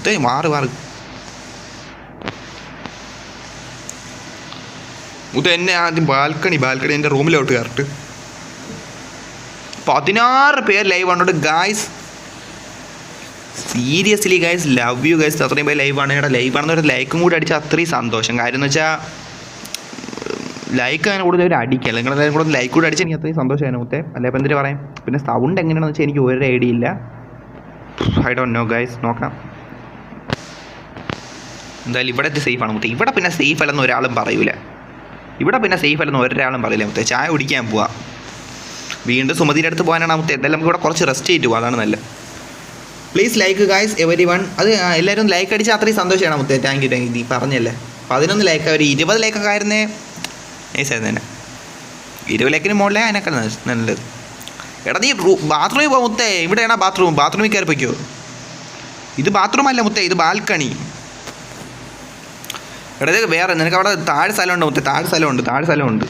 മുത്തേ മാറ് മാറ് മുത എന്നെ ആദ്യം ബാൽക്കണി ബാൽക്കണി എന്റെ റൂമിലോട്ട് കയറിട്ട് പതിനാറ് പേര് live ആണോട്ട് guys seriously guys love you guys അത്രയും പേര് ലൈവ് ആണ് ഇവിടെ ലൈവ് ആണെന്ന് ഒരു ലൈക്കും കൂടി അടിച്ചാൽ അത്രയും സന്തോഷം. കാര്യം എന്ന് വെച്ചാൽ ലൈക്ക് അങ്ങനെ കൂടുതൽ അടിക്കുക നിങ്ങൾ കൂടെ ലൈക്ക് കൂടി അടിച്ചാൽ എനിക്ക് അത്രയും സന്തോഷമാണ് മുത്തേ. അല്ലെ അപ്പം എന്തിനു പറയാം? പിന്നെ സൗണ്ട് എങ്ങനെയാണെന്ന് വെച്ചാൽ എനിക്ക് ഒരു ഐഡിയ ഇല്ല. ഐ ഡോണ്ട് നോ ഗൈസ് നോക്കാം. എന്തായാലും ഇവിടെ സേഫ് ആണ് മുത്തേ. ഇവിടെ പിന്നെ സേഫ് അല്ലെന്ന് ഒരാളും പറയൂല. ഇവിടെ പിന്നെ സേഫ് അല്ലെന്ന് ഒരാളും പറയില്ല മുത്തേ. ചായ കുടിക്കാൻ പോവാ. വീണ്ടും സുമതിയുടെ അടുത്ത് പോകാനാണ് മുത്തേ. എന്തായാലും നമുക്ക് ഇവിടെ കുറച്ച് റെസ്റ്റ് ചെയ്തിട്ട് പോകാം അതാണ് നല്ലത്. Please like guys every one അത് എല്ലാവരും ലൈക്ക് അടിച്ചാൽ അത്രയും സന്തോഷമാണ് മുത്തേ. താങ്ക് യു താങ്ക് യു നീ പറഞ്ഞല്ലേ? പതിനൊന്ന് ലൈക്ക് ഒരു ഇരുപത് ലൈക്കൊക്കെ ആയിരുന്നേ. നൈസായിരുന്നു തന്നെ. ഇരുപത് ലൈക്കിന് മുകളിലേ അതിനൊക്കെ നല്ലത് എടാ നീ ബാത്റൂമിൽ പോ മുത്തേ. ഇവിടെയാണോ ബാത്റൂം ബാത്റൂമിൽ കയറി ഇത് ബാത്റൂം അല്ല മുത്തേ ഇത് ബാൽക്കണി എടാ ഇത് വേറെ നിനക്ക് അവിടെ താഴെ സ്ഥലമുണ്ട് മുത്തേ. താഴെ സ്ഥലമുണ്ട് താഴെ സ്ഥലമുണ്ട്.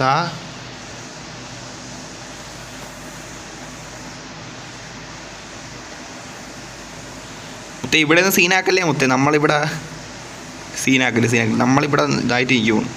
താ മുത്തേ ഇവിടെ നിന്ന് സീനാക്കല്ലേ മുത്തേ? നമ്മളിവിടെ സീനാക്കൽ സീനാക്കൽ. നമ്മളിവിടെ ഇതായിട്ട് ഇരിക്കും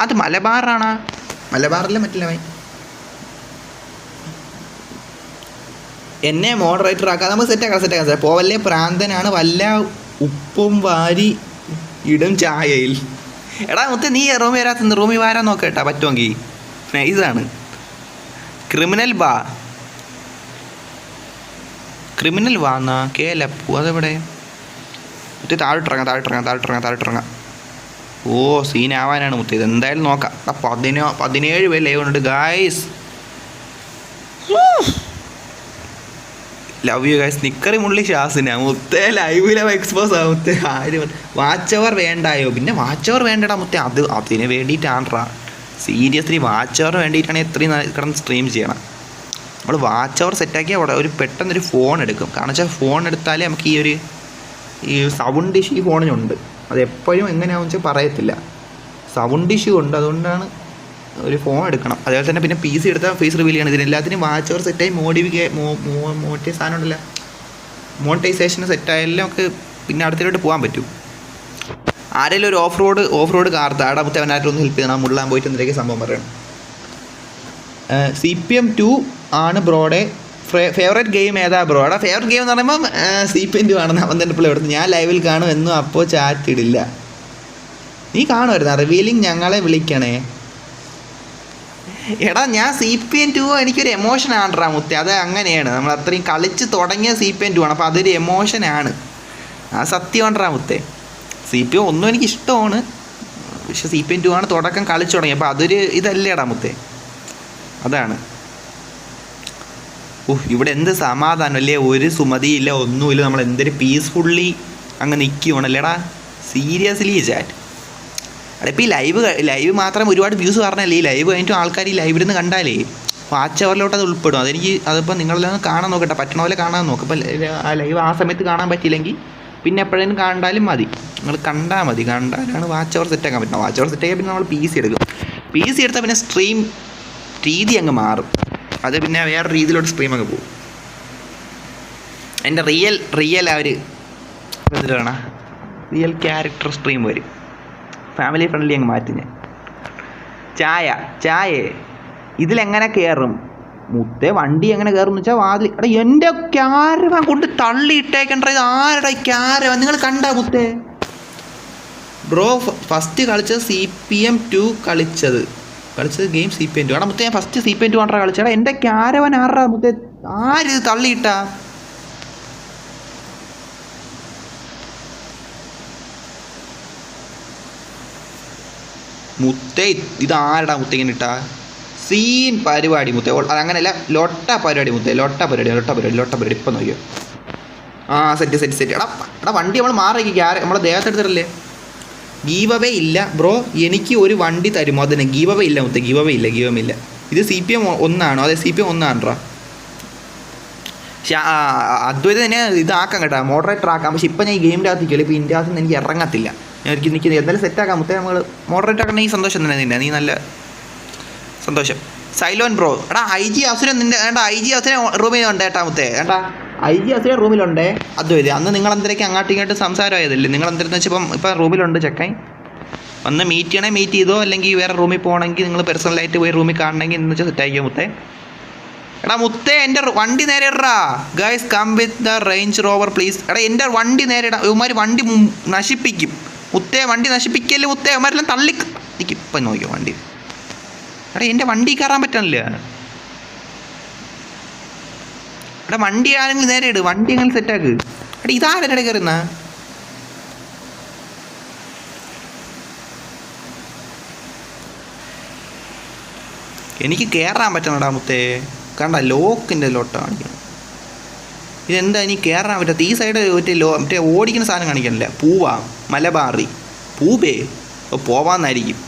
അത് മലബാറാണ്. മലബാറിലെ മറ്റില്ല എന്നെ മോഡറേറ്റർ ആക്കാൻ നമുക്ക് സെറ്റാക്കാം സെറ്റാക്കാം സാർ പോവല്ലേ പ്രാന്തനാണ് വല്ല ഉപ്പും വാരി ഇടും ചായയിൽ. എടാ മുത്തേ നീ റൂമിൽ വരാത്ത വരാൻ നോക്കട്ടാ പറ്റുമെങ്കിൽ നൈസാണ് ക്രിമിനൽ ബാ ക്രിമിനൽ വാന്നാ കേലപ്പു അതെവിടെ? മുത്തേ താഴ്ത്തിറങ്ങാം താഴ്ത്തിറങ്ങാം താഴ്ത്തിറങ്ങാം താഴ്ത്തിറങ്ങാം ഓ സീനാവാനാണ് മുത്തേ ഇത്. എന്തായാലും നോക്കാം. പതിനോ പതിനേഴ് പേര് ലൈവ് ഉണ്ട് ഗായ്സ് ലവ് യു ഗൈസ് നിക്കറി മുള്ളി ഷാസിന. മുത്തേ ലൈവിലെ എക്സ്പോസ് ആ മുത്തേ. ആരും വാച്ച് അവർ വേണ്ടായോ? പിന്നെ വാച്ച് അവർ വേണ്ടടാ മുത്തേ. അത് അതിന് വേണ്ടിയിട്ടാണ്ട്രാ സീരിയസ്ലി വാച്ച് അവർ വേണ്ടിയിട്ടാണ് ഇത്രയും കിടന്ന് സ്ട്രീം ചെയ്യണം. നമ്മൾ വാച്ച് അവർ സെറ്റാക്കിയാൽ അവിടെ ഒരു പെട്ടെന്നൊരു ഫോൺ എടുക്കും. കാരണം വെച്ചാൽ ഫോൺ എടുത്താലേ നമുക്ക് ഈ ഒരു ഈ സൗണ്ട് ഇഷ്യൂ ഈ ഫോണിനുണ്ട് അത് എപ്പോഴും എങ്ങനെയാണെന്ന് വെച്ചാൽ പറയത്തില്ല. സൗണ്ട് ഇഷ്യൂ ഉണ്ട്. അതുകൊണ്ടാണ് ഒരു ഫോൺ എടുക്കണം. അതേപോലെ തന്നെ പിന്നെ പി സി എടുത്താൽ ഫേസ് റിവീൽ ചെയ്യണം. ഇതിനെല്ലാത്തിനും വാച്ച് ഓർ സെറ്റായി മോഡിഫിക്കേ മോട്ടേ സാധനം ഉണ്ടല്ലോ മോണിറ്റൈസേഷൻ സെറ്റായാലും ഒക്കെ പിന്നെ അടുത്തിലോട്ട് പോകാൻ പറ്റും. ആരെങ്കിലും ഒരു off road off road car താടാമത്തെ അവനായിട്ടൊന്ന് ഹെൽപ്പ് ചെയ്യണം. മുള്ളാൻ പോയിട്ട് എന്തൊക്കെ സംഭവം പറയണം. സി പി എം ടു ആണ് ബ്രോഡെ ഫേവറേറ്റ് ഗെയിം ഏതാ ബ്രോ? എടാ ഫേവറേറ്റ് ഗെയിം എന്ന് പറയുമ്പം സി പി എം ടു ആണെന്ന് അവൻ തന്നെ ഇപ്പോൾ എടുത്ത് ഞാൻ ലൈവിൽ കാണും. എന്നും അപ്പോൾ ചാറ്റ് ഇടില്ല. നീ കാണുമായിരുന്നു? റിവീലിംഗ് ഞങ്ങളെ വിളിക്കണേ. എടാ ഞാൻ സി പി എൻ ടു എനിക്കൊരു എമോഷൻ ആണ്ട്രാ മുത്തേ. അത് അങ്ങനെയാണ്. നമ്മൾ അത്രയും കളിച്ച് തുടങ്ങിയ സി പി എൻ ടു ആണ്. അപ്പോൾ അതൊരു എമോഷനാണ് ആ സത്യമാണ്ട്രാ മുത്തേ. സി പി ഒന്നും എനിക്ക് ഇഷ്ടമാണ്. പക്ഷെ സി പി എൻ ടു ആണ് തുടക്കം കളിച്ചു തുടങ്ങി. അപ്പോൾ അതൊരു ഇതല്ലേടാ മുത്തേ. അതാണ്. ഓഹ് ഇവിടെ എന്ത് സമാധാനം അല്ലേ? ഒരു സുമതിയില്ല ഒന്നുമില്ല. നമ്മൾ എന്തൊരു പീസ്ഫുള്ളി അങ്ങ് നിൽക്കുകയാണല്ലേടാ സീരിയസ്ലി ചാറ്റ് അവിടെ ഇപ്പോൾ ഈ ലൈവ് ലൈവ് മാത്രം ഒരുപാട് വ്യൂസ് പറഞ്ഞല്ലേ ഈ ലൈവ് കഴിഞ്ഞിട്ടും ആൾക്കാർ ഈ ലൈവിൽ നിന്ന് കണ്ടാലേ? വാച്ച് അവറിലോട്ട് അത് ഉൾപ്പെടും. അതെനിക്ക് അതിപ്പോൾ നിങ്ങളെല്ലാം കാണാൻ നോക്കട്ടെ. പറ്റണ പോലെ കാണാൻ നോക്കും. ഇപ്പോൾ ആ ലൈവ് ആ സമയത്ത് കാണാൻ പറ്റിയില്ലെങ്കിൽ പിന്നെ എപ്പോഴേലും കണ്ടാലും മതി. നിങ്ങൾ കണ്ടാൽ മതി. കണ്ടാലാണ് വാച്ച് അവർ സെറ്റാക്കാൻ പറ്റുന്നത്. വാച്ച് അവർ സെറ്റാക്കിയാൽ പിന്നെ നമ്മൾ പി സി എടുക്കും. പി സി എടുത്താൽ പിന്നെ സ്ട്രീം രീതി അങ്ങ് മാറും. അത് പിന്നെ വേറെ രീതിയിലോട്ട് സ്ട്രീം അങ്ങ് പോകും. എന്റെ റിയൽ റിയൽ ഒരു എന്തിട്ടാണ് റിയൽ ക്യാരക്ടർ സ്ട്രീം വരും. ഫാമിലി ഫ്രണ്ട്ലി അങ്ങ് മാറ്റി ഞാൻ. ചായ ചായേ. ഇതിലെങ്ങനെ കയറും മുത്തേ വണ്ടി എങ്ങനെ കയറും എന്ന് വെച്ചാൽ വാതിൽ എടാ എന്റെ ക്യാരവൻ കൊണ്ട് തള്ളിയിട്ടേക്കണ്ട ഇത് ആരുടെ ക്യാരവൻ നിങ്ങൾ കണ്ട മുത്തേ. ബ്രോ ഫസ്റ്റ് കളിച്ചത് സി പി എം ടു കളിച്ചത്. കളിച്ചത് game C P M two എടാ മുത്തേ ഞാൻ first C P M two ആണ്ടാ കളിച്ചത്. എടാ എന്റെ ക്യാരവൻ ആരുടെ മുത്തേ? ആരിത് തള്ളിയിട്ടാ മുത്തേ ഇതാരടാ മുത്ത ഇങ്ങനെ ഇട്ടാ? സീൻ പരിപാടി മുത്തേ. അങ്ങനെയല്ല ലൊട്ട പരിപാടി മുത്തേ. ലൊട്ട പരിപാടി ലൊട്ട പരിപാടി ലൊട്ട പരിപാടി. ഇപ്പം നോക്കിയോ? ആ സെറ്റ് സെറ്റ് സെറ്റ് എടാ എടാ വണ്ടി നമ്മൾ മാറിയിരിക്കും ആരെ നമ്മളെ ദേഹത്തെടുത്തിട്ടല്ലേ ഗീവ് അവേ ഇല്ല ബ്രോ എനിക്ക് ഒരു വണ്ടി തരുമോ അതിന് ഗീവ് അവേ ഇല്ല മുത്തേ. ഗീവ് അവേ ഇല്ല ഗീവ് ഇല്ല. ഇത് സി പി എം ഒന്നാണോ? അതെ സി പി എം ഒന്നാണോ പക്ഷെ ആ, തന്നെ ഇതാക്കാം കേട്ടോ. മോഡറേറ്റർ ആക്കാം. പക്ഷെ ഇപ്പം ഞാൻ ഈ ഗെയിമിന്റെ അകത്തേക്ക് ഇപ്പോൾ ഇന്ത്യ എനിക്ക് ഇറങ്ങത്തില്ല. ഞാൻ ഒരിക്കലും എനിക്ക് എന്തായാലും സെറ്റാക്കാം മുത്തേ നമ്മൾ മോഡറേറ്റ് ആക്കണ ഈ സന്തോഷം തന്നെ നിന്നെ. നീ നല്ല സന്തോഷം. സൈലോൻ ബ്രോ. എടാ ഐ ജി അസുരൻ നിന്റെ ഏട്ടാ ഐ ജി അസുരൻ റൂമിലുണ്ട് ഏട്ടാ മുത്തേ. ഏട്ടാ ഐ ജി അസുരൻ റൂമിലുണ്ട് അതും ഇത് അന്ന് നിങ്ങൾ എന്തിനൊക്കെ അങ്ങോട്ടും ഇങ്ങോട്ടും സംസാരമായതല്ലേ? നിങ്ങൾ എന്തെന്ന് വെച്ചാൽ ഇപ്പം ഇപ്പം റൂമിലുണ്ട് ചെക്കൻ. ഒന്ന് മീറ്റ് ചെയ്യണേ മീറ്റ് ചെയ്തോ? അല്ലെങ്കിൽ വേറെ റൂമിൽ പോകണമെങ്കിൽ നിങ്ങൾ പേഴ്സണലായിട്ട് പോയി റൂമിൽ കാണണമെങ്കിൽ എന്ന് വെച്ചാൽ സെറ്റ് ആക്കിയോ മുത്തേ. എടാ മുത്തേ എന്റെ വണ്ടി നേരെ ഇടാ guys come with the Range Rover please എടാ എന്റെ വണ്ടി നേരെ ഇടാ. ഇവന്മാർ വണ്ടി നശിപ്പിക്കും. മുത്തേ വണ്ടി നശിപ്പിക്കല്ലേ മുത്തേ അവന്മാരെല്ലാം തള്ളി എനിക്ക് ഇപ്പം നോക്കിയോ വണ്ടി? എടാ എന്റെ വണ്ടി കയറാൻ പറ്റണില്ല എടാ വണ്ടി ആണെങ്കിൽ നേരെ ഇട്. വണ്ടി അങ്ങനെ സെറ്റാക്ക് എടാ ഇതാരുടെ കയറുന്ന? എനിക്ക് കയറാൻ പറ്റണടാ മുത്തേ. കണ്ട ലോക്കിന്റെ ലോട്ടാണ് കാണിക്കണം. ഇതെന്താ ഇനി കയറാൻ പറ്റാത്ത ഈ സൈഡ് മറ്റേ ലോ മറ്റേ ഓടിക്കുന്ന സാധനം കാണിക്കണില്ല. പൂവാ മലബാറി. പൂവേ പോവാന്നായിരിക്കും.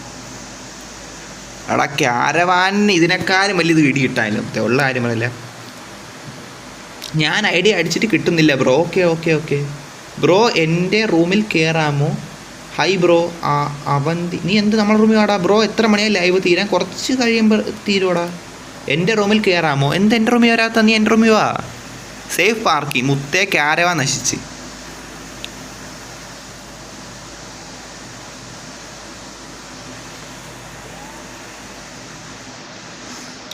എടാ ക്യാരവാനിന് ഇതിനേക്കാളും വലിയത് ഇടി കിട്ടാനില്ല ഉള്ള കാര്യങ്ങളല്ലേ ഞാൻ ഐഡിയ അടിച്ചിട്ട് കിട്ടുന്നില്ല bro. Okay okay okay. Bro എന്റെ റൂമിൽ കയറാമോ ഹൈ ബ്രോ. ആ അവന്തി നീ എന്ത് നമ്മളെ റൂമിൽ വാടാ? ബ്രോ എത്ര മണിയായി ലൈവ് തീരാൻ? കുറച്ച് കഴിയുമ്പോൾ തീരുവാടാ. എന്റെ റൂമിൽ കയറാമോ എന്ത് എന്റെ റൂമിൽ വരാത്ത നീ എന്റെ റൂമിൽ വാ. സേഫ് പാർക്കി മുത്തേ ക്യാരവ നശിച്ച്.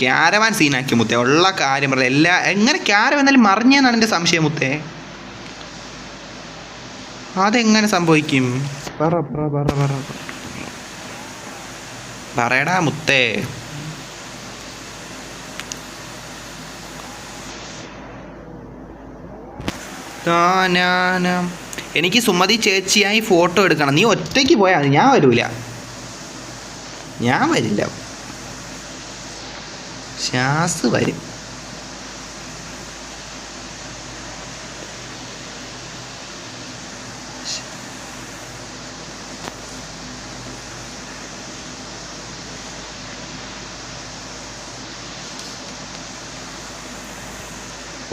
ക്യാരവാൻ സീനാക്കി മുത്തേ. ഉള്ള കാര്യം പറയാം എല്ലാ എങ്ങനെ ക്യാരവ എന്നാലും മറിഞ്ഞെന്നാണ് എന്റെ സംശയം മുത്തേ. അതെങ്ങനെ സംഭവിക്കും? പറ പറ പറ പറ. പറയടാ മുത്തേ. എനിക്ക് സുമതി ചേച്ചിയായി ഫോട്ടോ എടുക്കണം. നീ ഒറ്റയ്ക്ക് പോയാൽ ഞാൻ വരൂല. ഞാൻ വരില്ല. ശ്വാസ് വരും.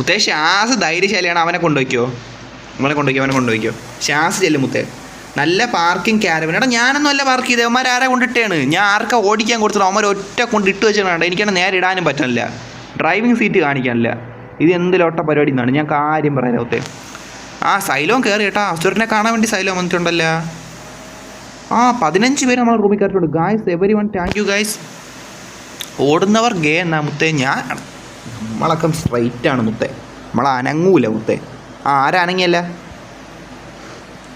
മുത്തേ ശ്വാസ് ധൈര്യശാലിയാണ് അവനെ കൊണ്ടുപോയിക്കോ നമ്മളെ കൊണ്ടുപോയിക്കോ അവനെ കൊണ്ടുപോയിക്കോ ശ്വാസ് ചെല്ലും മുത്തേ. നല്ല പാർക്കിംഗ് ക്യാരവൻ എടാ ഞാനൊന്നും അല്ല പാർക്ക് ചെയ്തത് അവന്മാർ ആരാ കൊണ്ടിട്ടാണ് ഞാൻ ആർക്കാ ഓടിക്കാൻ കൊടുത്തത് അവന്മാർ ഒറ്റ കൊണ്ട് ഇട്ട് വെച്ചാണ് എനിക്കാണ് നേരെ ഇടാനും പറ്റുന്നില്ല ഡ്രൈവിംഗ് സീറ്റ് കാണിക്കാനില്ല. ഇത് എന്ത് ലോട്ട പരിപാടി എന്നാണ്. ഞാൻ കാര്യം പറയാൻ മുത്തേ. ആ സൈലോം കയറി കേട്ടാ. അസുരനെ കാണാൻ വേണ്ടി സൈലോം വന്നിട്ടുണ്ടല്ല. ആ പതിനഞ്ച് പേര് നമ്മൾ റൂമിൽ കയറിയിട്ടുണ്ട്. Guys everyone thank you guys ഓടുന്നവർ ഗേ എന്നാ മുത്തേ. ഞാൻ നമ്മളൊക്കെ സ്ട്രൈറ്റ് ആണ് മുത്തേ. നമ്മളെ അനങ്ങൂല മുത്തേ. ആ ആരാണങ്ങിയല്ല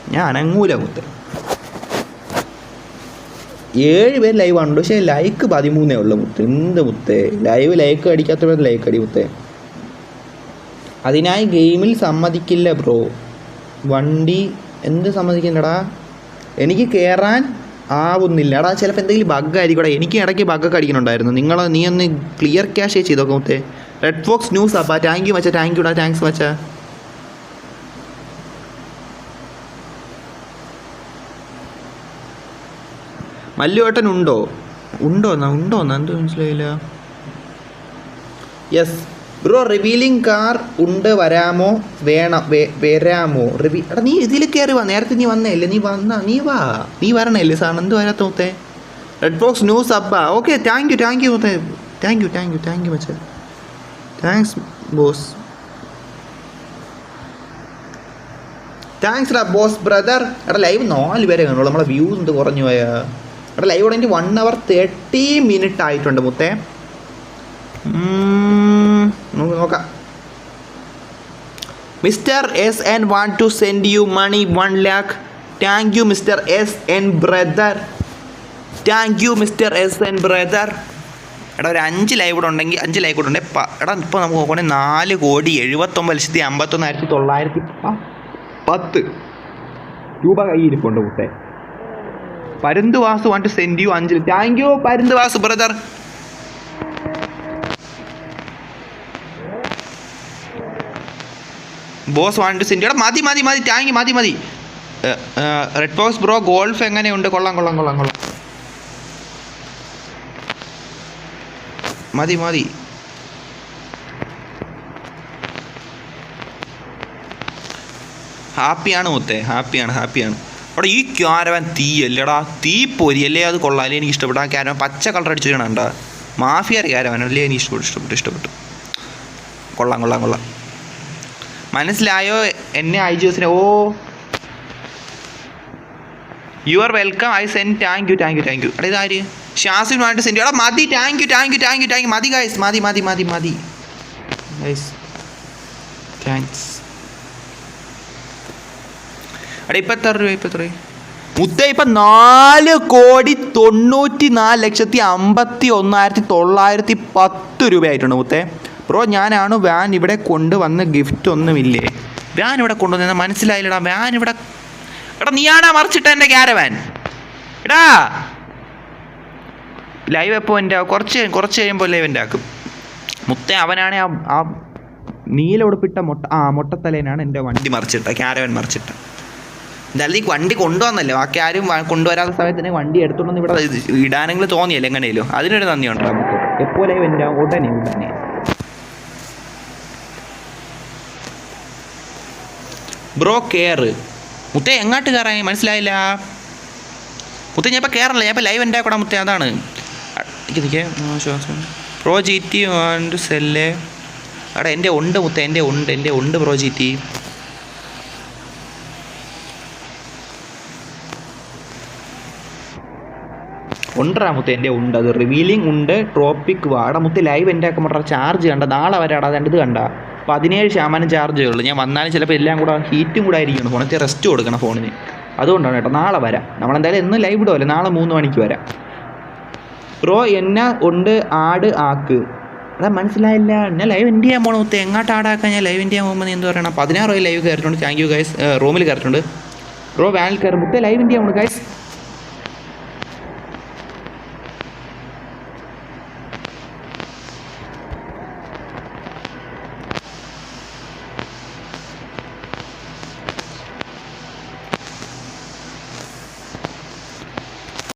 ഞാൻ അനങ്ങൂല മുത്തേ. ഏഴ് പേര് ലൈവ് ആണ് പക്ഷേ ലൈക്ക് പതിമൂന്നേ ഉള്ളൂ മുത്ത്. എന്ത് മുത്തേ? ലൈവ് ലൈക്ക് അടിക്കാത്ത പേര് ലൈക്ക് അടി മുത്തേ. അതിനായി ഗെയിമിൽ സമ്മതിക്കില്ല ബ്രോ വണ്ടി എന്ത് സമ്മതിക്കുന്നടാ എനിക്ക് കയറാൻ ആവുന്നില്ല. എടാ ചിലപ്പോൾ എന്തെങ്കിലും ബഗ്ഗായിരിക്കും എനിക്ക് ഇടയ്ക്ക് ബഗ്ഗൊക്കെ അടിക്കുന്നുണ്ടായിരുന്നു. നിങ്ങൾ നീ ഒന്ന് ക്ലിയർ ക്യാഷേ ചെയ്തോക്കെ മുത്തേ. റെഡ് ഫോക്സ് ന്യൂസ് അപ്പാ താങ്ക് യു മച്ചാ താങ്ക് യുടാ താങ്ക്സ് മച്ചാ. മല്ലുവേട്ടൻ ഉണ്ടോ? ഉണ്ടോ എന്നാ ഉണ്ടോ എന്നാ എന്ത് മനസ്സിലായില്ല. യെസ് ബ്രോ റിവീലിംഗ് കാർ ഉണ്ട് വരാമോ? വേണം വരാമോ? റിവീ എടാ നീ ഇതിൽ കയറി വാ നേരത്തെ നീ വന്നേല്ലേ നീ വന്ന നീ വാ. നീ വരണല്ലേ സാർ എന്ത് വരാത്ത മുത്തേ? Red box news അബ്ബാ okay thank you thank you മുത്തേ. Thank you thank you thank you മച്ചേ. Thanks boss thanks ഡാ ബോസ് ബ്രദർ എടാ ലൈവ് നാല് പേരെ കാണുള്ളൂ നമ്മളെ വ്യൂസ് എന്ത് കുറഞ്ഞു പോയാ. എടാ ലൈവ് ഉടനെ വൺ അവർ തേർട്ടി മിനിറ്റ് ആയിട്ടുണ്ട് മുത്തേ. നമുക്ക് നോക്കാം. Mister S N want to send you money one lakh thank you mister S N brother thank you mister S N brother എടാ ഒരു അഞ്ച് ലൈവ് കൂടെ ഉണ്ടെങ്കിൽ അഞ്ച് ലൈവ് കൂടെ ഉണ്ടെങ്കിൽ എടാ ഇപ്പോൾ നമുക്ക് നോക്കുകയാണെങ്കിൽ നാല് കോടി എഴുപത്തൊമ്പത് ലക്ഷത്തി അമ്പത്തൊന്നായിരത്തി തൊള്ളായിരത്തി പത്ത് രൂപ കയ്യിരിപ്പുണ്ട് കൂട്ടെ. പരുന്ത് Vasu one two send you അഞ്ച് താങ്ക് യു പരുന്ത് Vasu brother boss one two send എടാ മതി മതി മതി താങ്ക് മതി മതി. റെഡ് ബോക്സ് ബ്രോ ഗോൾഫ് എങ്ങനെയുണ്ട്? കൊള്ളാം കൊള്ളാം കൊള്ളാം കൊള്ളാം. മതി മതി. ഹാപ്പിയാണ് മുത്തേ ഹാപ്പിയാണ് ഹാപ്പിയാണ്. അവിടെ ഈ ക്യാരവൻ തീ അല്ലേടാ തീ പൊരിയല്ലേ അത് കൊള്ളാലേ എനിക്ക് ഇഷ്ടപ്പെട്ടു. ആ ക്യാരവൻ പച്ച കളർ അടിച്ചു കണ്ട. ക്യാരവൻ അല്ലേ എനിക്ക് ഇഷ്ടപ്പെട്ടു ഇഷ്ടപ്പെട്ടു ഇഷ്ടപ്പെട്ടു. കൊള്ളാം കൊള്ളാം കൊള്ളാം. മനസ്സിലായോ എന്നെ ഐ ജി എസിനെ ഓ you are welcome I sent thank you thank you thank you എടാ ഇതാര് ഷാസിനുമായിട്ട് സെൻഡ് എടാ മതി thank you thank you thank you thank you മതി ഗൈസ് മതി മതി മതി മതി. ഗൈസ് താങ്ക്സ് എടാ ഇപ്പം എത്ര രൂപ ഇപ്പം എത്ര മുത്ത ഇപ്പം നാല് കോടി തൊണ്ണൂറ്റി നാല് ലക്ഷത്തി അമ്പത്തി ഒന്നായിരത്തി തൊള്ളായിരത്തി പത്ത് രൂപയായിട്ടുണ്ട് മുത്തേ. ബ്രോ ഞാനാണ് വാൻ ഇവിടെ കൊണ്ടുവന്ന ഗിഫ്റ്റ് ഒന്നുമില്ലേ? വാൻ ഇവിടെ കൊണ്ടുവന്ന മനസ്സിലായില്ലടാ? വാൻ ഇവിടെ എടാ നീയാണാ മറിച്ചിട്ട എന്റെ ക്യാരവാൻ എടാ! ലൈവ് എപ്പോൾ എന്റെ കുറച്ച് കുറച്ച് കഴിയുമ്പോൾ ലൈവ് എന്റെ ആക്കും. മുത്ത അവനാണ് ആ ആ നീല ഉടുപ്പിട്ട മൊട്ട ആ മൊട്ടത്തലേനാണ് എന്റെ വണ്ടി മറിച്ചിട്ട ക്യാരവൻ മറിച്ചിട്ട. എന്തായാലും ഈ വണ്ടി കൊണ്ടുവന്നല്ലോ? ബാക്കി ആരും കൊണ്ടുവരാത്ത സമയത്ത് വണ്ടി എടുത്തോണ്ടെന്ന് ഇവിടെ ഇടാനെങ്കിലും തോന്നിയല്ലോ എങ്ങനെയല്ലോ അതിനൊരു നന്ദിയുണ്ട് നമുക്ക്? എപ്പോലെ എന്റെ ഉടനെ ഉടനെ. ബ്രോ കെയർ മുത്തേ എങ്ങോട്ട് കയറാൻ മനസ്സിലായില്ല. മുത്തേ ഞാൻ ഇപ്പോൾ കയറല്ല ഞാൻ ഇപ്പോൾ ലൈവ് എന്റെ കൂടെ മുത്തേ അതാണ്. എനിക്ക് നിൽക്കേ ശ്വാസം pro G T and cell അവിടെ എന്റെ ഉണ്ട് മുത്ത എന്റെ ഉണ്ട് എന്റെ ഉണ്ട് പ്രോ ജി ടി ഉണ്ടാ മുത്തേ എന്റെ ഉണ്ട്. അത് റിവീലിംഗ് ഉണ്ട് ട്രോപ്പിക് വാട മുത്തേ ലൈവ് എന്റെ മറ്റേ ചാർജ് കണ്ട. നാളെ വരാടാ അത് ഇത് കണ്ട. പതിനേഴ് ശതമാനം ചാർജേ ഉള്ളൂ. ഞാൻ വന്നാലും ചിലപ്പോൾ എല്ലാം കൂടെ ഹീറ്റും കൂടെ ആയിരിക്കണം ഫോണിൽ റെസ്റ്റ് കൊടുക്കണം ഫോണിന് അതുകൊണ്ടാണ് കേട്ടോ നാളെ വരാം. നമ്മളെന്തായാലും ഇന്ന് ലൈവ് ഇടുമല്ലോ നാളെ മൂന്ന് മണിക്ക് വരാം. ബ്രോ എന്ന ഉണ്ട് ആട് ആക്ക്. അതാ മനസ്സിലായില്ല. ഞാൻ ലൈവ് എന്റെ ചെയ്യാൻ പോകണം എങ്ങോട്ട് ആടാക്കാൻ ഞാൻ ലൈവ് എന്റെ ചെയ്യാൻ പോകുമ്പോൾ നീ എന്ത് പറയണം? പതിനാറ് ലൈവ് കയറിയിട്ടുണ്ട്. താങ്ക് യു ഗൈസ് റൂമിൽ കയറിയിട്ടുണ്ട്. റോ വാനിൽ കയറുമ്പോൾ ലൈവ് എന്റെ ചെയ്യാൻ ഗൈസ്